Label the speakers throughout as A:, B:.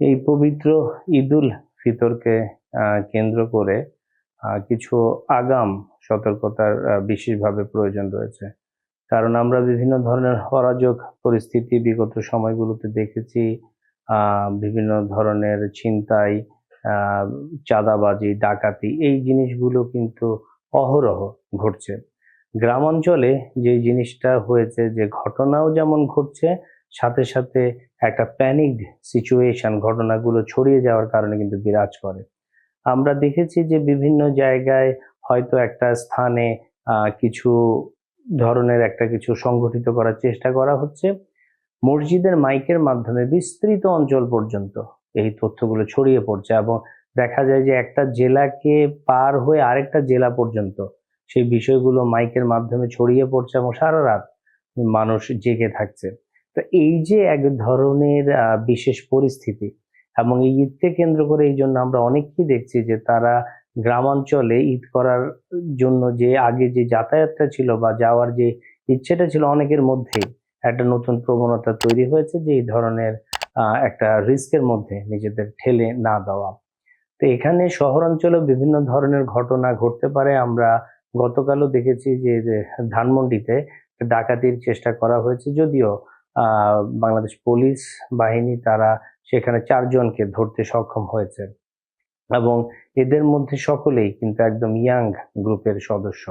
A: এই পবিত্র ঈদুল ফিতরকে কেন্দ্র করে কিছু আগাম সতর্কতার বিশেষভাবে প্রয়োজন রয়েছে। কারণ আমরা বিভিন্ন ধরনের অরাজক পরিস্থিতি, বিগত সময়গুলোতে দেখেছি বিভিন্ন ধরনের ছিনতাই চাঁদাবাজি, ডাকাতি, এই জিনিসগুলো কিন্তু অহরহ ঘটছে। গ্রামাঞ্চলে যে জিনিসটা হয়েছে, যে ঘটনাও যেমন ঘটছে সাথে সাথে একটা প্যানিকড সিচুয়েশন ঘটনাগুলো ছড়িয়ে যাওয়ার কারণে কিন্তু বিরাজ করে। আমরা দেখেছি যে বিভিন্ন জায়গায় হয়তো একটা স্থানে কিছু ধরনের একটা কিছু সংগঠিত করার চেষ্টা করা হচ্ছে। মসজিদের মাইকের মাধ্যমে বিস্তৃত অঞ্চল পর্যন্ত এই তথ্যগুলো ছড়িয়ে পড়ছে এবং দেখা যায় যে একটা জেলাকে পার হয়ে আরেকটা জেলা পর্যন্ত সেই বিষয়গুলো মাইকের মাধ্যমে ছড়িয়ে পড়ছে এবং সারা রাত মানুষ জেগে থাকছে। তো এই যে এক ধরনের বিশেষ পরিস্থিতি এবং এই ঈদকে কেন্দ্র করে এই জন্য আমরা অনেককেই দেখছি যে তারা গ্রামাঞ্চলে ঈদ করার জন্য যে আগে যে যাতায়াতটা ছিল বা যাওয়ার যে ইচ্ছেটা ছিল অনেকের মধ্যেই একটা নতুন প্রবণতা তৈরি হয়েছে যে এই ধরনের একটা রিস্কের মধ্যে নিজেদের ঠেলে না দেওয়া। তো এখানে শহরাঞ্চলে বিভিন্ন ধরনের ঘটনা ঘটতে পারে। আমরা গতকালও দেখেছি যে ধানমন্ডিতে ডাকাতির চেষ্টা করা হয়েছে যদিও বাংলাদেশ পুলিশ বাহিনী তারা সেখানে চারজনকে ধরতে সক্ষম হয়েছে। এবং এদের মধ্যে সকলেই কিন্তু একদম ইয়াং গ্রুপের সদস্য।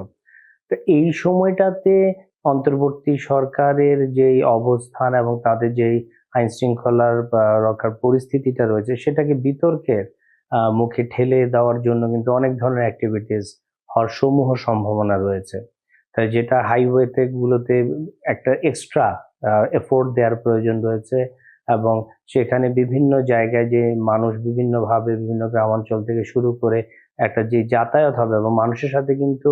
A: তো এই সময়টাতে অন্তর্বর্তী সরকারের যেই অবস্থান এবং তাদের যেই আইন শৃঙ্খলার রক্ষার পরিস্থিতিটা রয়েছে, সেটাকে বিতর্কের মুখে ঠেলে দেওয়ার জন্য কিন্তু অনেক ধরনের অ্যাক্টিভিটিস হওয়ার সমূহ সম্ভাবনা রয়েছে। তাই যেটা হাইওয়েতে গুলোতে একটা এক্সট্রা এফোর্ট দেওয়ার প্রয়োজন রয়েছে এবং সেখানে বিভিন্ন জায়গায় যে মানুষ বিভিন্নভাবে বিভিন্ন গ্রামাঞ্চল থেকে শুরু করে একটা যে যাতায়াত হবে এবং মানুষের সাথে কিন্তু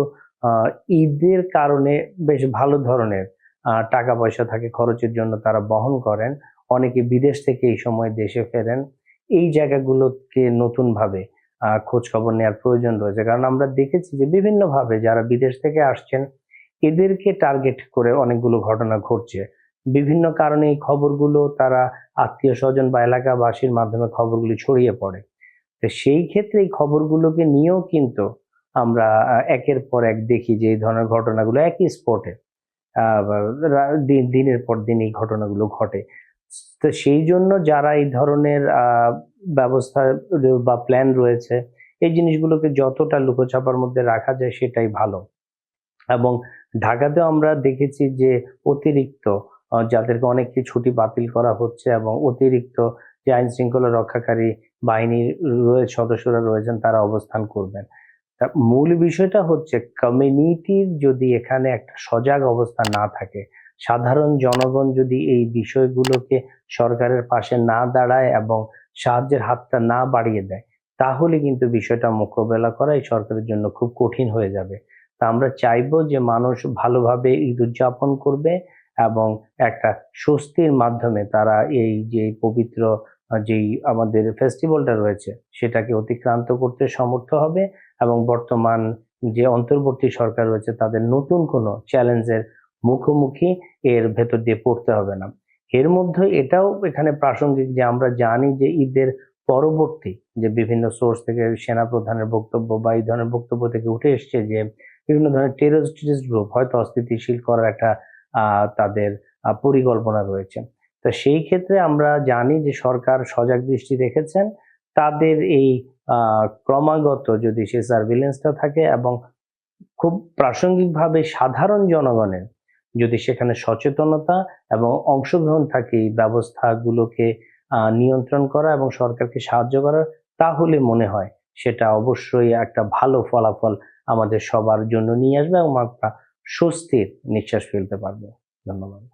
A: ঈদের কারণে বেশ ভালো ধরনের টাকা পয়সা থাকে, খরচের জন্য তারা বহন করেন। অনেকে বিদেশ থেকে এই সময় দেশে ফেরেন। এই জায়গাগুলোকে নতুনভাবে খোঁজ খবর নেওয়ার প্রয়োজন রয়েছে। কারণ আমরা দেখেছি যে বিভিন্নভাবে যারা বিদেশ থেকে আসছেন, এদেরকে টার্গেট করে অনেকগুলো ঘটনা ঘটছে। বিভিন্ন কারণে এই খবরগুলো তারা আত্মীয় স্বজন বা এলাকাবাসীর মাধ্যমে খবরগুলি ছড়িয়ে পড়ে। তো সেই ক্ষেত্রে এই খবরগুলোকে নিয়েও কিন্তু আমরা একের পর এক দেখি যে এই ধরনের ঘটনাগুলো একই স্পটে দিনের পর দিন এই ঘটনাগুলো ঘটে। তো সেই জন্য যারা এই ধরনের ব্যবস্থা বা প্ল্যান রয়েছে, এই জিনিসগুলোকে যতটা লুকোছাপার মধ্যে রাখা যায় সেটাই ভালো। এবং ঢাকাতেও আমরা দেখেছি যে অতিরিক্ত যাদেরকে অনেককে ছুটি বাতিল করা হচ্ছে এবং অতিরিক্ত যে আইন শৃঙ্খলা রক্ষাকারী বাহিনীর সদস্যরা রয়েছেন, তারা অবস্থান করবেন। মূল বিষয়টা হচ্ছে কমিউনিটির যদি এখানে একটা সজাগ অবস্থা না থাকে, সাধারণ জনগণ যদি এই বিষয়গুলোকে সরকারের পাশে না দাঁড়ায় এবং সাহায্যের হাতটা না বাড়িয়ে দেয়, তাহলে কিন্তু বিষয়টা মোকাবেলা করা এই সরকারের জন্য খুব কঠিন হয়ে যাবে। তা আমরা চাইব যে মানুষ ভালোভাবে ঈদ উদযাপন করবে এবং একটা স্বস্তির মাধ্যমে তারা এই যে পবিত্র যেই আমাদের ফেস্টিভ্যালটা রয়েছে, সেটাকে অতিক্রান্ত করতে সমর্থ হবে এবং বর্তমান যে অন্তর্বর্তী সরকার রয়েছে, তাদের নতুন কোনো চ্যালেঞ্জের মুখোমুখি এর ভেতর দিয়ে পড়তে হবে না। এর মধ্যে এটাও এখানে প্রাসঙ্গিক যে আমরা জানি যে ঈদের পরবর্তী যে বিভিন্ন সোর্স থেকে সেনা প্রধানের বক্তব্য বা এই ধরনের বক্তব্য থেকে উঠে এসছে যে বিভিন্ন ধরনের টেরোরিস্ট গ্রুপ হয়তো অস্থিতিশীল করার একটা তাদের পরিকল্পনা রয়েছে। তো সেই ক্ষেত্রে আমরা জানি যে সরকার সজাগ দৃষ্টি রেখেছেন। তাদের এই ক্রমাগত যদি সে সার্ভিলেন্সটা থাকে এবং খুব প্রাসঙ্গিকভাবে সাধারণ জনগণের যদি সেখানে সচেতনতা এবং অংশগ্রহণ থাকে এই ব্যবস্থাগুলোকে নিয়ন্ত্রণ করা এবং সরকারকে সাহায্য করা, তাহলে মনে হয় সেটা অবশ্যই একটা ভালো ফলাফল আমাদের সবার জন্য নিয়ে আসবে এবং আমরা স্বস্তির নিঃশ্বাস ফেলতে পারব। ধন্যবাদ।